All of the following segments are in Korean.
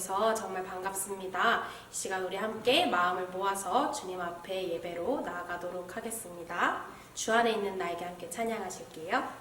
돼서 정말 반갑습니다. 이 시간 우리 함께 마음을 모아서 주님 앞에 예배로 나아가도록 하겠습니다. 주 안에 있는 나에게 함께 찬양하실게요.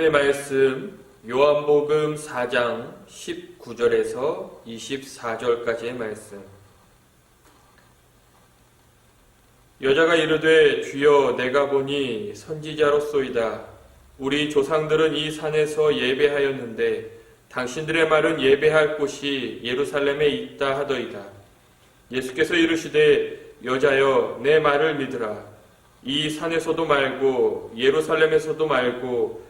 하나님의 말씀 요한복음 4장 19절에서 24절까지의 말씀. 여자가 이르되 주여 내가 보니 선지자로소이다. 우리 조상들은 이 산에서 예배하였는데 당신들의 말은 예배할 곳이 예루살렘에 있다 하더이다. 예수께서 이르시되 여자여 내 말을 믿으라. 이 산에서도 말고 예루살렘에서도 말고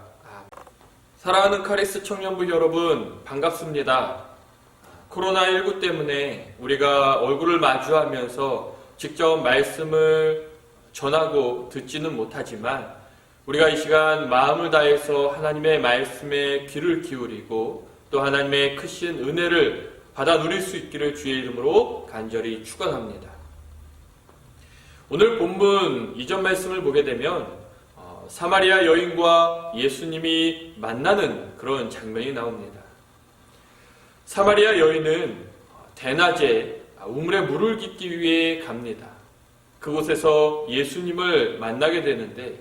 사랑하는 카리스 청년부 여러분, 반갑습니다. 코로나19 때문에 우리가 얼굴을 마주하면서 직접 말씀을 전하고 듣지는 못하지만 우리가 이 시간 마음을 다해서 하나님의 말씀에 귀를 기울이고 또 하나님의 크신 은혜를 받아 누릴 수 있기를 주의 이름으로 간절히 축원합니다. 오늘 본문 이전 말씀을 보게 되면 어, 사마리아 여인과 예수님이 만나는 그런 장면이 나옵니다. 사마리아 여인은 대낮에 우물에 물을 깃기 위해 갑니다. 그곳에서 예수님을 만나게 되는데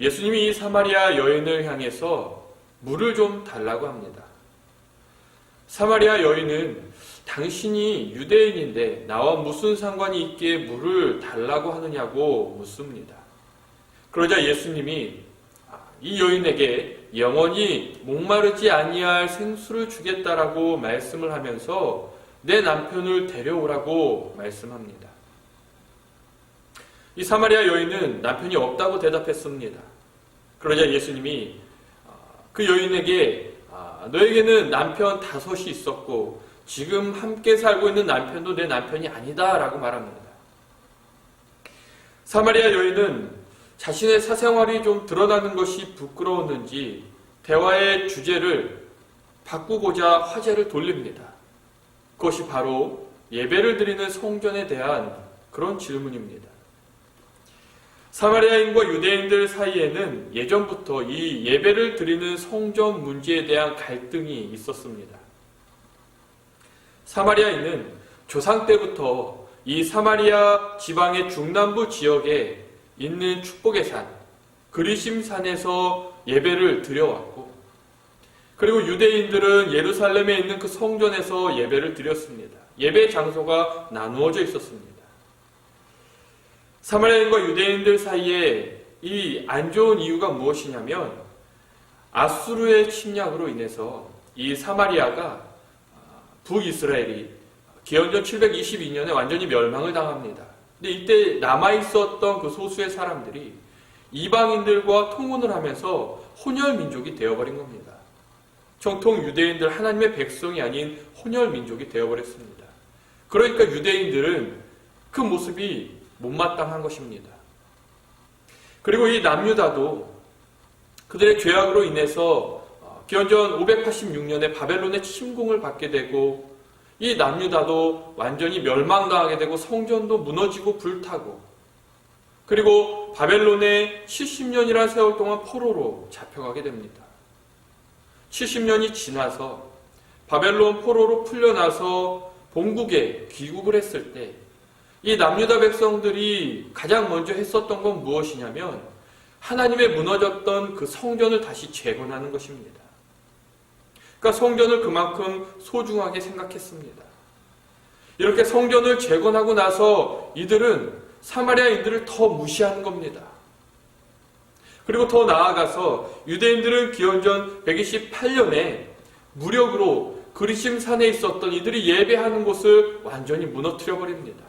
예수님이 이 사마리아 여인을 향해서 물을 좀 달라고 합니다. 사마리아 여인은 당신이 유대인인데 나와 무슨 상관이 있기에 물을 달라고 하느냐고 묻습니다. 그러자 예수님이 이 여인에게 영원히 목마르지 아니할 생수를 주겠다라고 말씀을 하면서 내 남편을 데려오라고 말씀합니다. 이 사마리아 여인은 남편이 없다고 대답했습니다. 그러자 예수님이 그 여인에게 아, 너에게는 남편 다섯이 있었고 지금 함께 살고 있는 남편도 내 남편이 아니다라고 말합니다. 사마리아 여인은 자신의 사생활이 좀 드러나는 것이 부끄러웠는지 대화의 주제를 바꾸고자 화제를 돌립니다. 그것이 바로 예배를 드리는 성전에 대한 그런 질문입니다. 사마리아인과 유대인들 사이에는 예전부터 이 예배를 드리는 성전 문제에 대한 갈등이 있었습니다. 사마리아인은 조상 때부터 이 사마리아 지방의 중남부 지역에 있는 축복의 산, 그리심산에서 예배를 드려왔고, 그리고 유대인들은 예루살렘에 있는 그 성전에서 예배를 드렸습니다. 예배 장소가 나누어져 있었습니다. 사마리아인과 유대인들 사이에 이 안 좋은 이유가 무엇이냐면 아수르의 침략으로 인해서 이 사마리아가 북이스라엘이 기원전 722년에 완전히 멸망을 당합니다. 근데 이때 남아 있었던 그 소수의 사람들이 이방인들과 통혼을 하면서 혼혈 민족이 되어버린 겁니다. 정통 유대인들 하나님의 백성이 아닌 혼혈 민족이 되어버렸습니다. 그러니까 유대인들은 그 모습이 못마땅한 것입니다. 그리고 이 남유다도 그들의 죄악으로 인해서 기원전 586년에 바벨론의 침공을 받게 되고 이 남유다도 완전히 멸망당하게 되고 성전도 무너지고 불타고 그리고 바벨론에 70년이라는 세월 동안 포로로 잡혀가게 됩니다. 70년이 지나서 바벨론 포로로 풀려나서 본국에 귀국을 했을 때 이 남유다 백성들이 가장 먼저 했었던 건 무엇이냐면 하나님의 무너졌던 그 성전을 다시 재건하는 것입니다. 그러니까 성전을 그만큼 소중하게 생각했습니다. 이렇게 성전을 재건하고 나서 이들은 사마리아인들을 더 무시하는 겁니다. 그리고 더 나아가서 유대인들은 기원전 128년에 무력으로 그리심 산에 있었던 이들이 예배하는 곳을 완전히 무너뜨려 버립니다.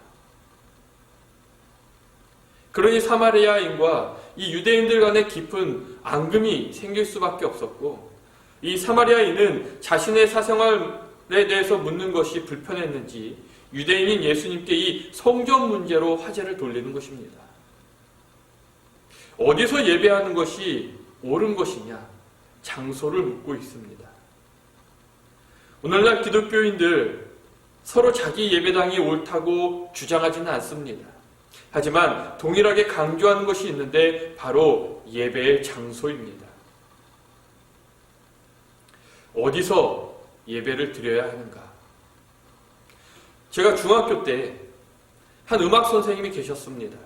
그러니 사마리아인과 이 유대인들 간의 깊은 앙금이 생길 수밖에 없었고 이 사마리아인은 자신의 사생활에 대해서 묻는 것이 불편했는지 유대인인 예수님께 이 성전 문제로 화제를 돌리는 것입니다. 어디서 예배하는 것이 옳은 것이냐? 장소를 묻고 있습니다. 오늘날 기독교인들 서로 자기 예배당이 옳다고 주장하지는 않습니다. 하지만 동일하게 강조하는 것이 있는데 바로 예배의 장소입니다. 어디서 예배를 드려야 하는가? 제가 중학교 때 한 음악 선생님이 계셨습니다.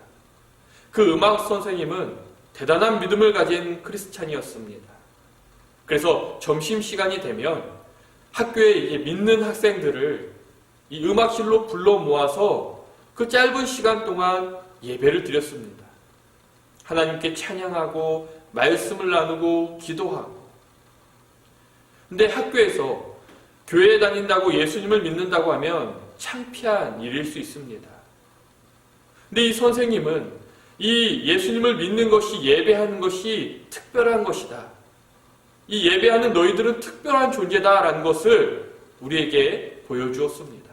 그 음악 선생님은 대단한 믿음을 가진 크리스찬이었습니다. 그래서 점심 시간이 되면 학교에 믿는 학생들을 이 음악실로 불러 모아서 그 짧은 시간 동안 예배를 드렸습니다. 하나님께 찬양하고 말씀을 나누고 기도하고. 근데 학교에서 교회에 다닌다고 예수님을 믿는다고 하면 창피한 일일 수 있습니다. 근데 이 선생님은 이 예수님을 믿는 것이 예배하는 것이 특별한 것이다. 이 예배하는 너희들은 특별한 존재다라는 것을 우리에게 보여주었습니다.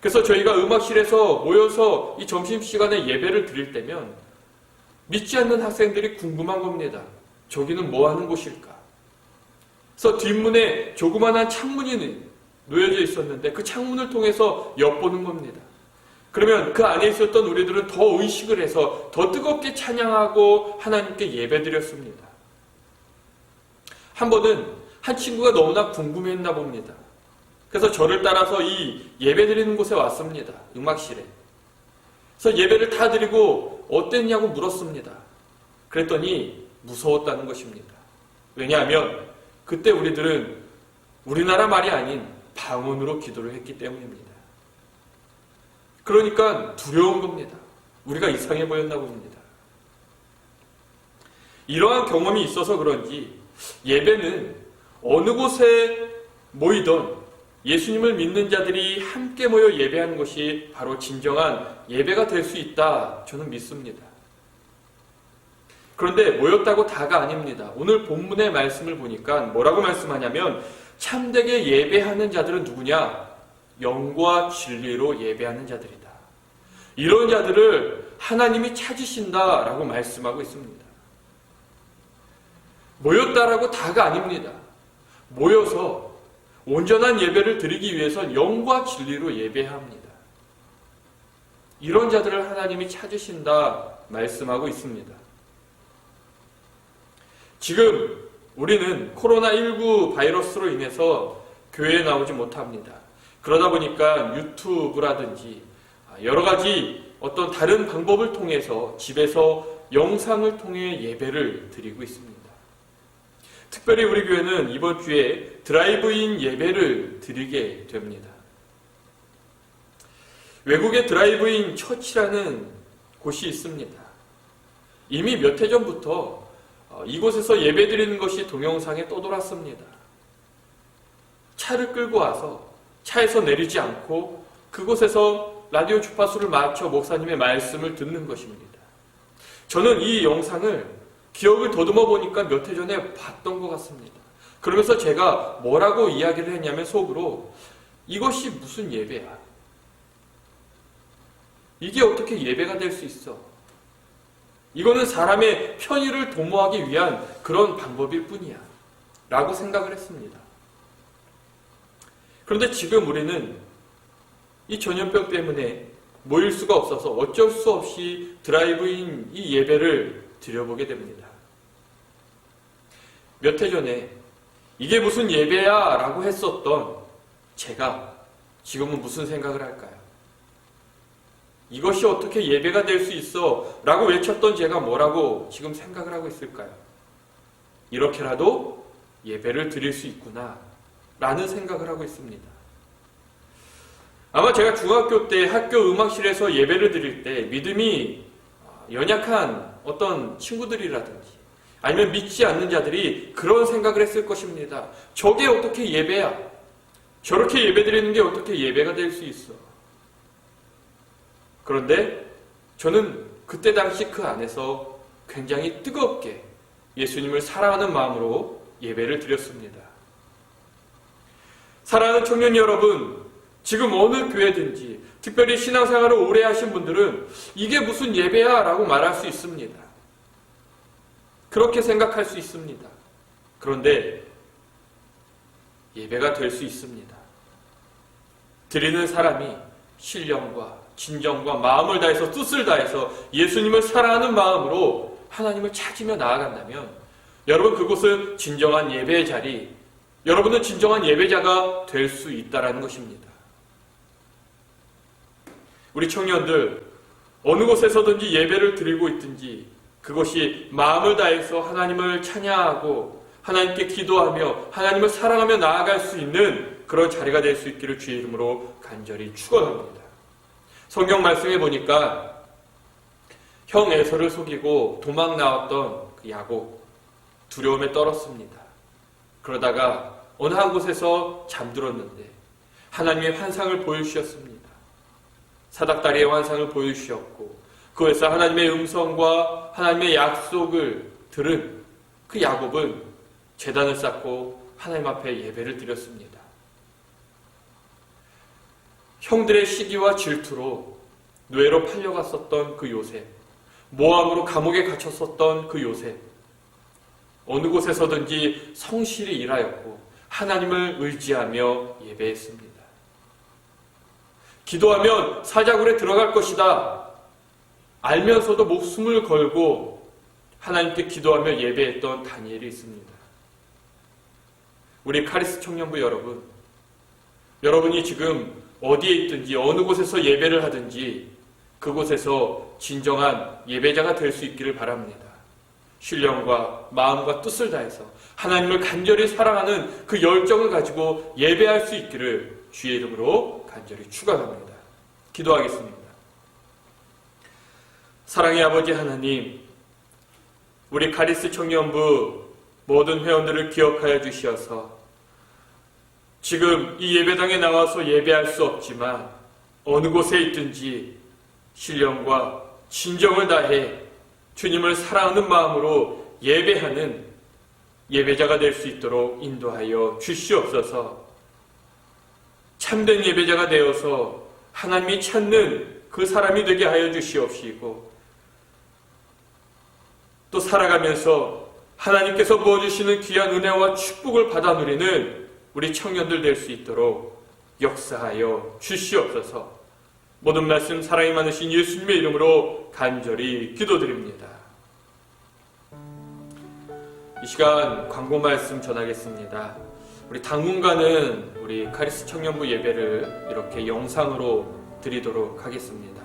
그래서 저희가 음악실에서 모여서 이 점심시간에 예배를 드릴 때면 믿지 않는 학생들이 궁금한 겁니다. 저기는 뭐 하는 곳일까? 그래서 뒷문에 조그만한 창문이 놓여져 있었는데 그 창문을 통해서 엿보는 겁니다. 그러면 그 안에 있었던 우리들은 더 의식을 해서 더 뜨겁게 찬양하고 하나님께 예배드렸습니다. 한 번은 한 친구가 너무나 궁금했나 봅니다. 그래서 저를 따라서 이 예배드리는 곳에 왔습니다. 음악실에. 그래서 예배를 다 드리고 어땠냐고 물었습니다. 그랬더니 무서웠다는 것입니다. 왜냐하면 그때 우리들은 우리나라 말이 아닌 방언으로 기도를 했기 때문입니다. 그러니까 두려운 겁니다. 우리가 이상해 보였나 봅니다. 이러한 경험이 있어서 그런지 예배는 어느 곳에 모이던 예수님을 믿는 자들이 함께 모여 예배하는 것이 바로 진정한 예배가 될 수 있다. 저는 믿습니다. 그런데 모였다고 다가 아닙니다. 오늘 본문의 말씀을 보니까 뭐라고 말씀하냐면 참되게 예배하는 자들은 누구냐? 영과 진리로 예배하는 자들이다. 이런 자들을 하나님이 찾으신다라고 말씀하고 있습니다. 모였다라고 다가 아닙니다. 모여서 온전한 예배를 드리기 위해선 영과 진리로 예배합니다. 이런 자들을 하나님이 찾으신다 말씀하고 있습니다. 지금 우리는 코로나19 바이러스로 인해서 교회에 나오지 못합니다. 그러다 보니까 유튜브라든지 여러 가지 어떤 다른 방법을 통해서 집에서 영상을 통해 예배를 드리고 있습니다. 특별히 우리 교회는 이번 주에 드라이브인 예배를 드리게 됩니다. 외국의 드라이브인 처치라는 곳이 있습니다. 이미 몇 해 전부터 어, 이곳에서 예배 드리는 것이 동영상에 떠돌았습니다. 차를 끌고 와서 차에서 내리지 않고 그곳에서 라디오 주파수를 맞춰 목사님의 말씀을 듣는 것입니다. 저는 이 영상을 기억을 더듬어 보니까 몇 해 전에 봤던 것 같습니다. 그러면서 제가 뭐라고 이야기를 했냐면 속으로 이것이 무슨 예배야? 이게 어떻게 예배가 될 수 있어? 이거는 사람의 편의를 도모하기 위한 그런 방법일 뿐이야. 라고 생각을 했습니다. 그런데 지금 우리는 이 전염병 때문에 모일 수가 없어서 어쩔 수 없이 드라이브인 이 예배를 드려보게 됩니다. 몇 해 전에 이게 무슨 예배야 라고 했었던 제가 지금은 무슨 생각을 할까요? 이것이 어떻게 예배가 될 수 있어 라고 외쳤던 제가 뭐라고 지금 생각을 하고 있을까요? 이렇게라도 예배를 드릴 수 있구나 라는 생각을 하고 있습니다. 아마 제가 중학교 때 학교 음악실에서 예배를 드릴 때 믿음이 연약한 어떤 친구들이라든지 아니면 믿지 않는 자들이 그런 생각을 했을 것입니다. 저게 어떻게 예배야? 저렇게 예배 드리는 게 어떻게 예배가 될 수 있어? 그런데 저는 그때 당시 그 안에서 굉장히 뜨겁게 예수님을 사랑하는 마음으로 예배를 드렸습니다. 사랑하는 청년 여러분, 지금 어느 교회든지 특별히 신앙생활을 오래 하신 분들은 이게 무슨 예배야 라고 말할 수 있습니다. 그렇게 생각할 수 있습니다. 그런데 예배가 될 수 있습니다. 드리는 사람이 신령과 진정과 마음을 다해서 뜻을 다해서 예수님을 사랑하는 마음으로 하나님을 찾으며 나아간다면 여러분 그곳은 진정한 예배의 자리, 여러분은 진정한 예배자가 될 수 있다라는 것입니다. 우리 청년들 어느 곳에서든지 예배를 드리고 있든지 그것이 마음을 다해서 하나님을 찬양하고 하나님께 기도하며 하나님을 사랑하며 나아갈 수 있는 그런 자리가 될 수 있기를 주의 이름으로 간절히 축원합니다. 성경 말씀에 보니까 형 에서를 속이고 도망 나왔던 그 야곱 두려움에 떨었습니다. 그러다가 어느 한 곳에서 잠들었는데 하나님의 환상을 보여주셨습니다. 사닥다리의 환상을 보여주셨고 그에서 하나님의 음성과 하나님의 약속을 들은 그 야곱은 재단을 쌓고 하나님 앞에 예배를 드렸습니다. 형들의 시기와 질투로 뇌로 팔려갔었던 그 요셉, 모함으로 감옥에 갇혔었던 그 요셉, 어느 곳에서든지 성실히 일하였고 하나님을 의지하며 예배했습니다. 기도하면 사자굴에 들어갈 것이다. 알면서도 목숨을 걸고 하나님께 기도하며 예배했던 다니엘이 있습니다. 우리 카리스 청년부 여러분, 여러분이 지금 어디에 있든지 어느 곳에서 예배를 하든지 그곳에서 진정한 예배자가 될 수 있기를 바랍니다. 신령과 마음과 뜻을 다해서 하나님을 간절히 사랑하는 그 열정을 가지고 예배할 수 있기를 주의 이름으로 간절히 축원합니다. 기도하겠습니다. 사랑의 아버지 하나님, 우리 카리스 청년부 모든 회원들을 기억하여 주시어서 지금 이 예배당에 나와서 예배할 수 없지만 어느 곳에 있든지 신령과 진정을 다해 주님을 사랑하는 마음으로 예배하는 예배자가 될 수 있도록 인도하여 주시옵소서. 참된 예배자가 되어서 하나님이 찾는 그 사람이 되게 하여 주시옵시고 또 살아가면서 하나님께서 부어주시는 귀한 은혜와 축복을 받아 누리는 우리 청년들 될 수 있도록 역사하여 주시옵소서. 모든 말씀 사랑이 많으신 예수님의 이름으로 간절히 기도드립니다. 이 시간 광고 말씀 전하겠습니다. 우리 당분간은 우리 카리스 청년부 예배를 이렇게 영상으로 드리도록 하겠습니다.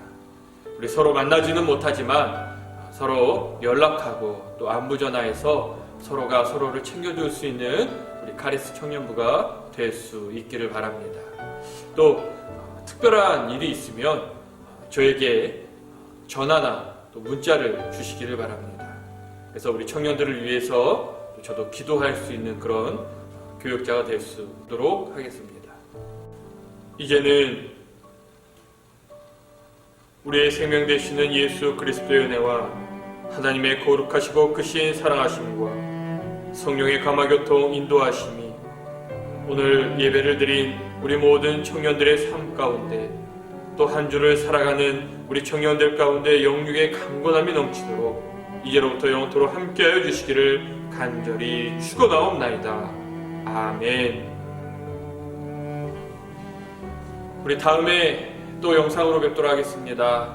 우리 서로 만나지는 못하지만 서로 연락하고 또 안부 전화해서 서로가 서로를 챙겨줄 수 있는 우리 카리스 청년부가 될 수 있기를 바랍니다. 또 특별한 일이 있으면 저에게 전화나 또 문자를 주시기를 바랍니다. 그래서 우리 청년들을 위해서 또 저도 기도할 수 있는 그런 교육자가 될 수 있도록 하겠습니다. 이제는 우리의 생명 되시는 예수 그리스도의 은혜와 하나님의 거룩하시고 크신 사랑하심과 성령의 감화교통 인도하심이 오늘 예배를 드린 우리 모든 청년들의 삶 가운데 또 한 주를 살아가는 우리 청년들 가운데 영육의 강건함이 넘치도록 이제로부터 영토로 함께하여 주시기를 간절히 축원하옵나이다. 아멘. 우리 다음에 또 영상으로 뵙도록 하겠습니다.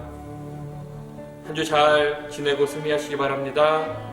한 주 잘 지내고 승리하시기 바랍니다.